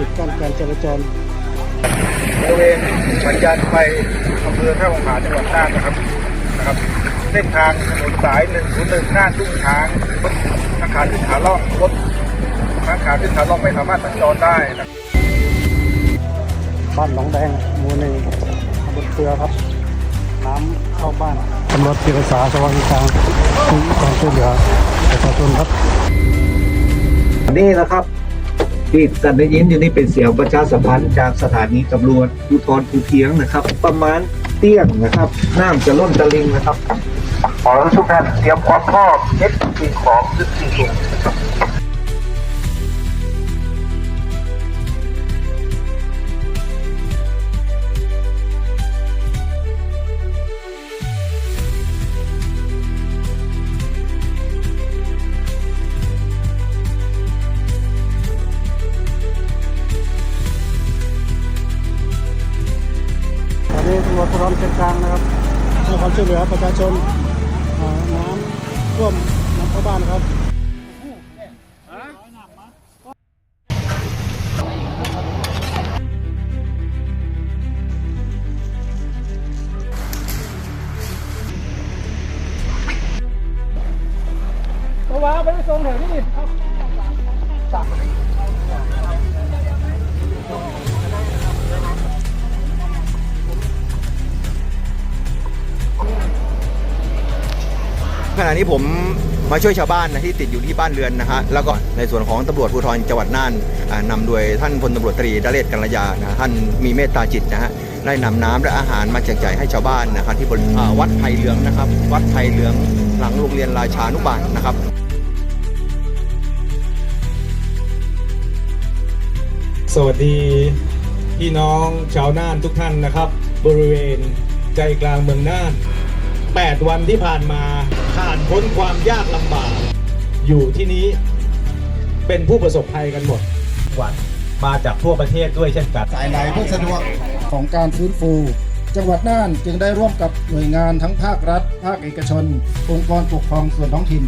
ราจรบริเวณสัญญาณไฟอำเภอท่าวังผาจังหวัดน่านนะครับนะครับเส้นทางถนนสาย101น่านทุ่งช้างรถทางขาขึ้นขาล่องรถทางขาขึ้นขาล่องไม่สามารถสัญจรได้นะครับบ้านหนองแดงหมู่หนึ่งตำบลเกลือครับน้ำเข้าบ้านตำรวจจิรสาสว่างกลางที่ความช่วยเหลือประชาชนครับนี่นะครับ ที่ท่านได้ยินอยู่นี่เป็นเสียงประชาสัมพันธ์จากสถานีตำรวจภูธรภูเพียงนะครับ ประมาณเตี้ยงนะครับน้ำจะล้นตะลิงนะครับขอรับทุกท่านเตรียมความพร้อมเช็คสิ่งของซึ่งสิ่ง กลางนะครับให้ความช่วยเหลือประชาชนน้ำท่วมน้ำเข้าบ้านครับ ขณะนี้ผมมาช่วยชาวบ้านนะที่ติดอยู่ที่บ้านเรือนนะฮะแล้วก็ในส่วนของตำรวจภูธรจังหวัดน่านอ่านำโดยท่านพลตำรวจตรีดเรศกัลยานะท่านมีเมตตาจิตนะฮะได้นำน้ำและอาหารมาแจกจ่ายให้ชาวบ้านนะครับที่บริเวณอ่าวัดไผ่เหลืองนะครับ วัดไผ่เหลืองหลังโรงเรียนราชานุบาลนะครับสวัสดีพี่น้องชาวน่านทุกท่านนะครับ บริเวณใจกลางเมืองน่าน 8 วันที่ผ่านมา ผ่านพ้นความยากลำบาก อยู่ที่นี้เป็นผู้ประสบภัยกันหมดวันมาจากทั่วประเทศด้วยเช่นกันสายไหลเพื่อสะดวกของการฟื้นฟู จังหวัดน่านจึงได้ร่วมกับหน่วยงานทั้งภาครัฐ ภาคเอกชน องค์กรปกครองส่วนท้องถิ่น